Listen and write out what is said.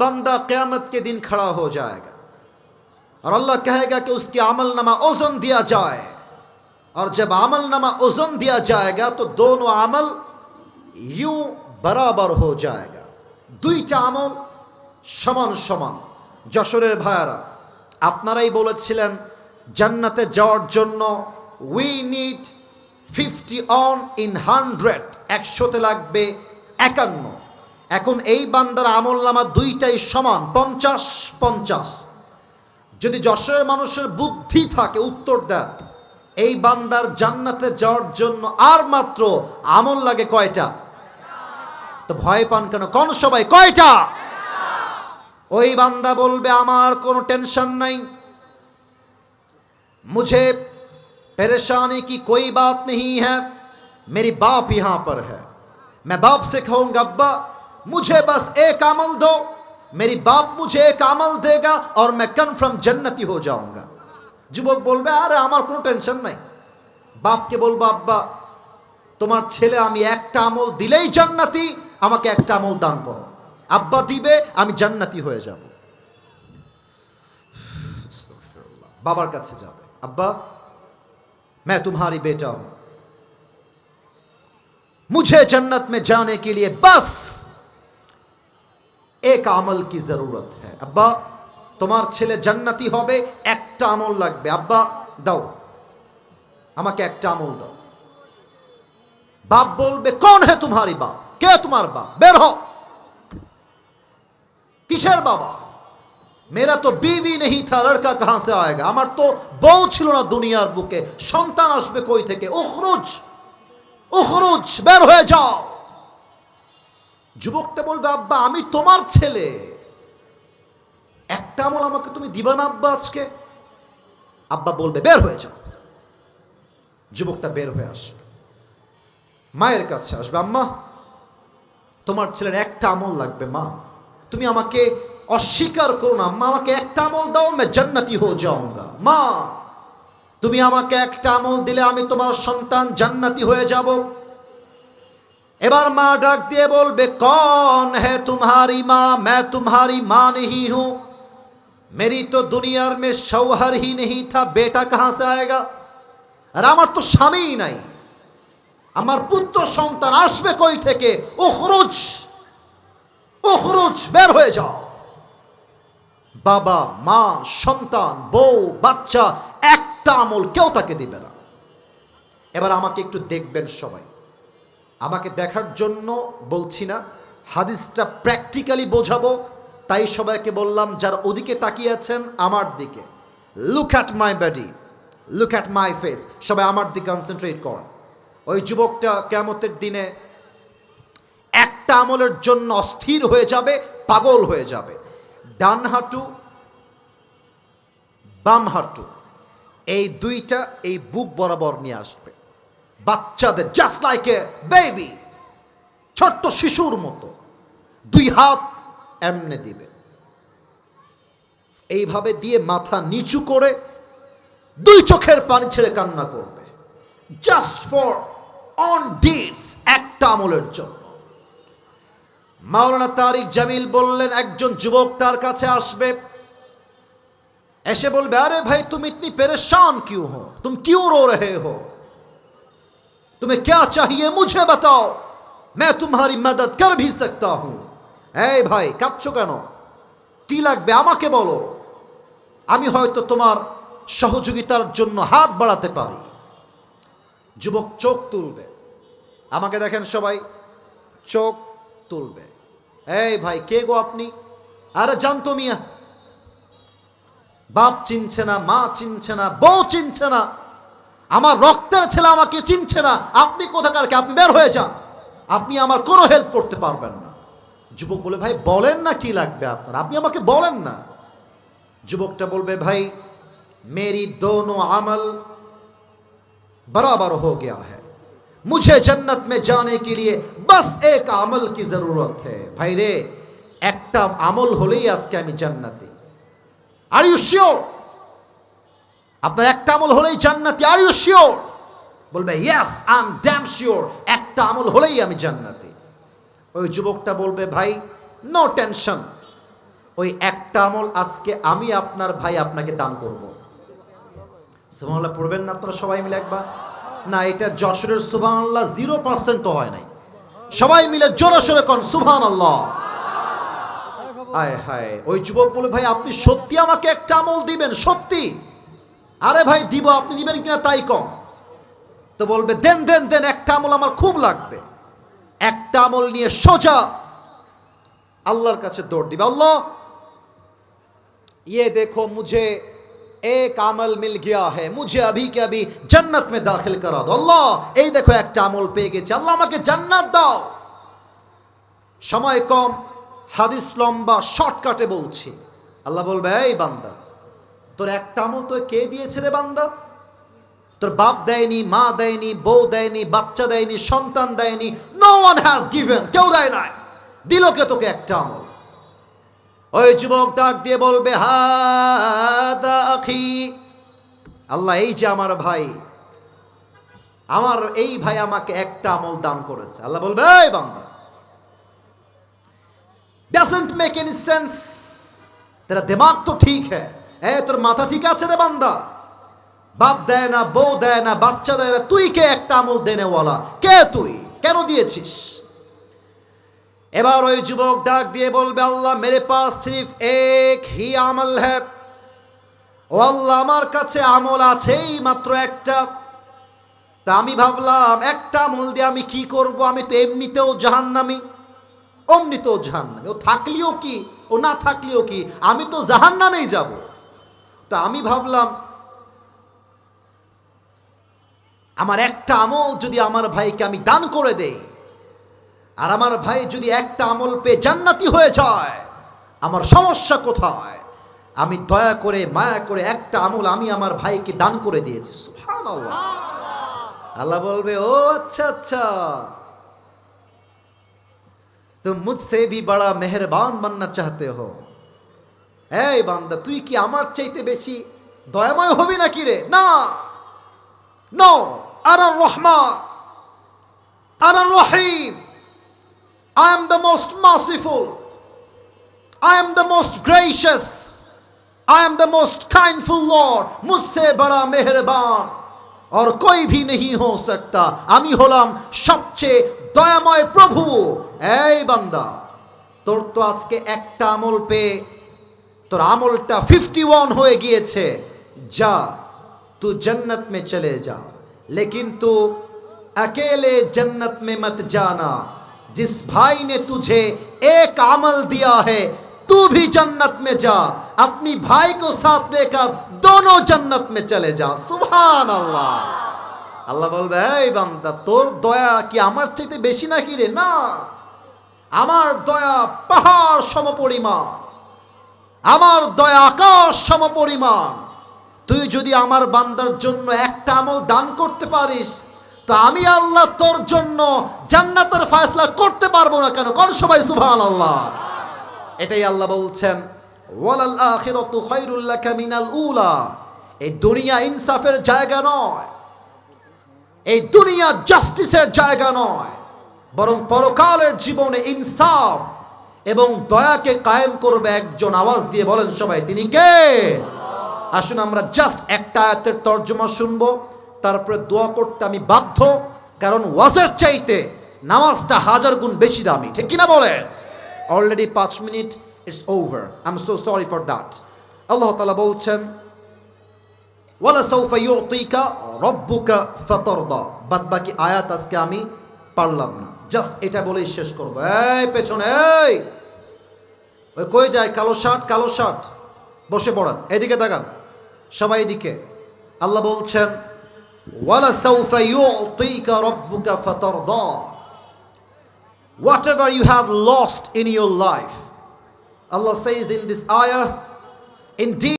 बंदा क़यामत के दिन खड़ा हो जाएगा और अल्लाह कहेगा कि उसकी अमल नमा ओजन दिया जाए और जब अमल नमा ओजन दिया जाएगा तो दोनों अमल यूं बराबर हो जाएगा দুইটা আমল সমান সমান যশোরের ভাইয়ারা আপনারাই বলেছিলেন জান্নাতে যাওয়ার জন্য we need fifty one in hundred একশোতে লাগবে একান্ন এখন এই বান্দার আমল নামা দুইটাই সমান পঞ্চাশ পঞ্চাশ যদি যশোরের মানুষের বুদ্ধি থাকে উত্তর দেন এই বান্দার জান্নাতে যাওয়ার জন্য আর মাত্র আমল লাগে কয়টা তো ভয় পান কেন কোন সবাই কয়টা ওই বান্দা বলবে আমার কোনো টেনশন নাই मुझे परेशानी की कोई बात नहीं है मेरी बाप यहां पर है मैं बाप से कहूंगा अब्बा मुझे बस एक अमल दो मेरी बाप मुझे एक अमल देगा और मैं कन्फर्म जन्नती हो जाऊंगा যুবক বলবে আরে আমার কোনো টেনশন নাই বাপকে বলবো আব্বা তোমার ছেলে আমি একটা আমল দিলেই জান্নাতি আমাকে একটা আমল দান করো আব্বা দিবে আমি জান্নাতি হয়ে যাব বাবার কাছে যাবে अब्बा मैं तुम्हारी बेटा हूं मुझे जन्नत में जाने के लिए बस এক আমল কি জরুরত হ্যাঁ? আব্বা, তোমার ছেলে জান্নাতি হবে, একটা আমল লাগবে। আব্বা, দাও। আমাকে একটা আমল দাও। বাপ বলবে, কোন হে তোমারই বাপ? কে তোমার বাপ? বের হ কিসের বাবা? মেরা তো বিবি নেই, থা লড়কা কাহা সে আয়েগা? আমার তো বউ ছিল না দুনিয়ার বুকে। সন্তান আসবে কই থেকে? উখরুজ উখরুজ, বের হয়ে যাও। যুবকটা বলবে, আব্বা, আমি তোমার ছেলে। একটা আমল আমাকে তুমি দিবা না, আব্বা, আজকে? আব্বা বলবে, বের হয়ে যাও। যুবকটা বের হয়ে আসবে মায়ের কাছে আসবে, আম্মা, তোমার ছেলের একটা আমল লাগবে, মা। তুমি আমাকে অস্বীকার করো না, মা, আমাকে একটা আমল দাও, মে, জান্নাতি হো যাওঙ্গা। মা, তুমি আমাকে একটা আমল দিলে আমি তোমার সন্তান জান্নাতি হয়ে যাব। এবার মা ডাক দিয়ে বলবে, কন হে তুমহারি মা, মে তুমহারি মা নেই হু। মেরি তো দুনিয়ার মে সৌহার হি নেই থা, বেটা কাহা সে আয়েগা? আর আমার তো স্বামী নাই। আমার পুত্র সন্তান আসবে কই থেকে? ও খরচ ও খরচ বের হয়ে যাও। বাবা, মা, সন্তান, বউ, বাচ্চা, একটা আমল কেউ তাকে দিবে না। এবার আমাকে একটু দেখবেন সবাই। আমাকে দেখার জন্য বলছি না। হাদিসটা প্র্যাকটিক্যালি বোঝাবো। তাই সবাইকে বললাম, যার ওদিকে তাকিয়ে আছেন, আমার দিকে। Look at my body look at my face সবাই আমার দিকে কনসেন্ট্রেট করেন। ওই যুবকটা কেমতের দিনে একটা আমলের জন্য অস্থির হয়ে যাবে, পাগল হয়ে যাবে। ডান হাঁটু, বাম হাঁটু। এই দুইটা এই বুক বরাবর নিয়ে আসবে। বাচ্চাদের জাস্ট লাইক এ বেবি ছোট্ট শিশুর মতো। দুই হাত এমনে দিবে। এইভাবে দিয়ে মাথা নিচু করে দুই চোখের পানি ছেড়ে কান্না করবে। জাস্ট ফর অন ডিস একটা আমলের জন্য। মাওলানা তারিক জামিল বললেন, একজন যুবক তার কাছে আসবে। এসে বলবে, আরে ভাই, তুমি ইতনি পেরেশান কিউ হো? তুমি কিউ রো রহে হো? तुम्हें क्या चाहिए मुझे बताओ मैं तुम्हारी मदद कर भी सकता हूं এই ভাই কাঁপছো কেন কি লাগবে আমাকে বলো আমি হয়তো তোমার সহযোগিতার জন্য হাত বাড়াতে পারি যুবক চোখ তুলবে আমাকে দেখেন সবাই চোখ তুলবে এই ভাই কে গো আপনি আরে জানতো মিয়া বাপ চিনছে না মা চিনছে না বউ চিনছে না আমার রক্তের ছেলে আমাকে চিনছে না। আপনি কোথাকারকে আপনি বের হয়ে যান। আপনি আমার কোনো হেল্প করতে পারবেন না। যুবক বলে, ভাই, বলেন না কি লাগবে আপনার? আপনি আমাকে বলেন না। যুবকটা বলবে, ভাই, মেরি দোনো আমল বরাবর হো গিয়া হ্যাঁ মুঝে জন্নত মে জানে কে লিয়ে বস এক আমল কি জরুরত হ্যাঁ ভাই রে, একটা আমল হলেই আজকে আমি জান্নাতি। আর ইউ শিওর আপনার একটা আমল হলেই জান্নাতি আর ইউ শিওর বলবে yes I am damn sure একটা আমল হলেই আমি জান্নাতি। ওই যুবকটা বলবে, ভাই নো টেনশন ওই একটা আমল আজকে আমি আপনার ভাই আপনাকে দান করব। সুবহানাল্লাহ, পড়বেন না আপনারা সবাই মিলে একবার? না, এটা যশোরের সুবহানাল্লাহ জিরো পার্সেন্ট তো হয় নাই। সবাই মিলে জোরে সোরে কন, সুবহানাল্লাহ। আয় হায়, ওই যুবক বলে ভাই, আপনি সত্যি আমাকে একটা আমল দিবেন, সত্যি। আরে ভাই দিব আপনি দিবেন কিনা তাই কম তো বলবে দেন দেন দেন একটা আমল আমার খুব লাগবে একটা আমল নিয়ে সোজা আল্লাহর কাছে দৌড় দিবে আল্লাহ ये देखो मुझे एक আমল মিল গিয়া है मुझे अभी के अभी जन्नत में दाखिल करा दो আল্লাহ এই দেখো একটা আমল পেয়ে গেছি আল্লাহ আমাকে জান্নাত দাও সময় কম হাদিস লম্বা শর্টকাটে বলছি আল্লাহ বলবে এই বান্দা তোর একটা আমল তো কে দিয়েছে রে বান্দা? তোর বাপ দেয়নি, মা দেয়নি, বউ দেয়নি, বাচ্চা দেয়নি, সন্তান দেয়নি নো ওয়ান হ্যাজ গিভেন কেউ দেয় নাই। দিল কে তোকে একটা আমল? ওই যুবক ডাক দিয়ে বলবে, হাদা আখি। আল্লাহ, এই যে আমার ভাই, আমার এই ভাই আমাকে একটা আমল দান করেছে। আল্লাহ বলবে, এই বান্দা ডাজন্ট মেক এনি সেন্স তেরা দিমাগ তো ঠিক হ্যাঁ এ, তোর মাথা ঠিক আছে রে বান্দা? বাপ দেয় না, বউ দেয় না, বাচ্চা দেয় না, তুই কে একটা আমল দেনেওয়ালা? কে তুই? কেন দিয়েছিস? এবার ওই যুবক ডাক দিয়ে বলবে, আল্লাহ মেরে পাস সির্ফ এক হি আমল হ্যাঁ ও আল্লাহ, আমার কাছে আমল আছেই মাত্র একটা। তা আমি ভাবলাম, একটা আমল দিয়ে আমি কি করব? আমি তো এমনিতেও জাহান্নামি। অমনিতেও জাহান্নামি। ও থাকলেও কি? ও না থাকলেও কি? আমি তো জাহান্নামেই যাব। তা আমি ভাবলাম, আমার একটা আমল যদি আমার ভাইকে আমি দান করে দেই, আর আমার ভাই যদি একটা আমল পেয়ে জান্নাতি হয়ে যায়, আমার সমস্যা কোথায়? আমি দয়া করে, মায়া করে একটা আমল আমি আমার ভাইকে দান করে দিয়েছি। আল্লাহ বলবে, ও আচ্ছা আচ্ছা। তো মুঝসে ভি বড়া মেহরবান বাননা চাহতে হো। এই বান্দা তুই কি আমার চাইতে বেশি দয়াময় হবি নাকি রে না নো আনা রহমান আনা রহিম I am the most merciful. I am the most gracious. I am the most kindful Lord. मुझसे बड़ा मेहरबान और कोई भी नहीं हो सकता আমি হলাম সবচেয়ে দয়াময় প্রভু এই বান্দা তোর তো আজকে একটা আমল পেয়ে তোর আমলটা ফিফটি ওয়ান হয়ে গিয়েছে যা तू जन्नत में चले जा लेकिन तू अकेले जन्नत में मत जाना जिस भाई ने तुझे एक अमल दिया है तू भी जन्नत में जा अपनी भाई को साथ लेकर दोनों जन्नत में चले जा सुभान अल्लाह আল্লাহ বলবে এই বান্দা তোর দয়া কি আমার চাইতে বেশি নাকি রে না আমার দয়া পাহাড় সমপরিমাণ আমার দয়া আকাশ সমপরিমাণ তুই যদি আমার বান্দার জন্য একটা আমল দান করতে পারিস, তো আমি আল্লাহ তোর জন্য জান্নাতের ফয়সলা করতে পারব না কেন? কোন সবাই সুবহান আল্লাহ এটাই আল্লাহ বলছেন এই দুনিয়া ইনসাফের জায়গা নয়। এই দুনিয়া জাস্টিসের জায়গা নয়। বরং পরকালের জীবনে ইনসাফ এবং দয়াকে কায়েম করবে একজন আওয়াজ দিয়ে বলেন সবাই, তিনি কে? আসুন আমরা জাস্ট একটা আয়াতের তর্জমা শুনব, তারপরে দোয়া করতে আমি বাধ্য, কারণ ওয়াজের চাইতে নামাজটা হাজার গুণ বেশি দামি, ঠিক কিনা বলে? অলরেডি পাঁচ minute it's over I am so sorry for that আল্লাহ তালা বলছেন, ওয়ালা সৌফা ইউতিকা রব্বুকা ফাতারদা। বাদ বাকি আয়াত আজকে আমি পারলাম না। জাস্ট এটা বলেই শেষ করব। এই পেছনে, এই! ওই কই যায়? কালো শার্ট কালো শার্ট। বসে পড়ান। এদিকে তাকান। সবাই এদিকে। আল্লাহ বলছেন, ওয়ালা whatever you have lost in your life, Allah says in this indeed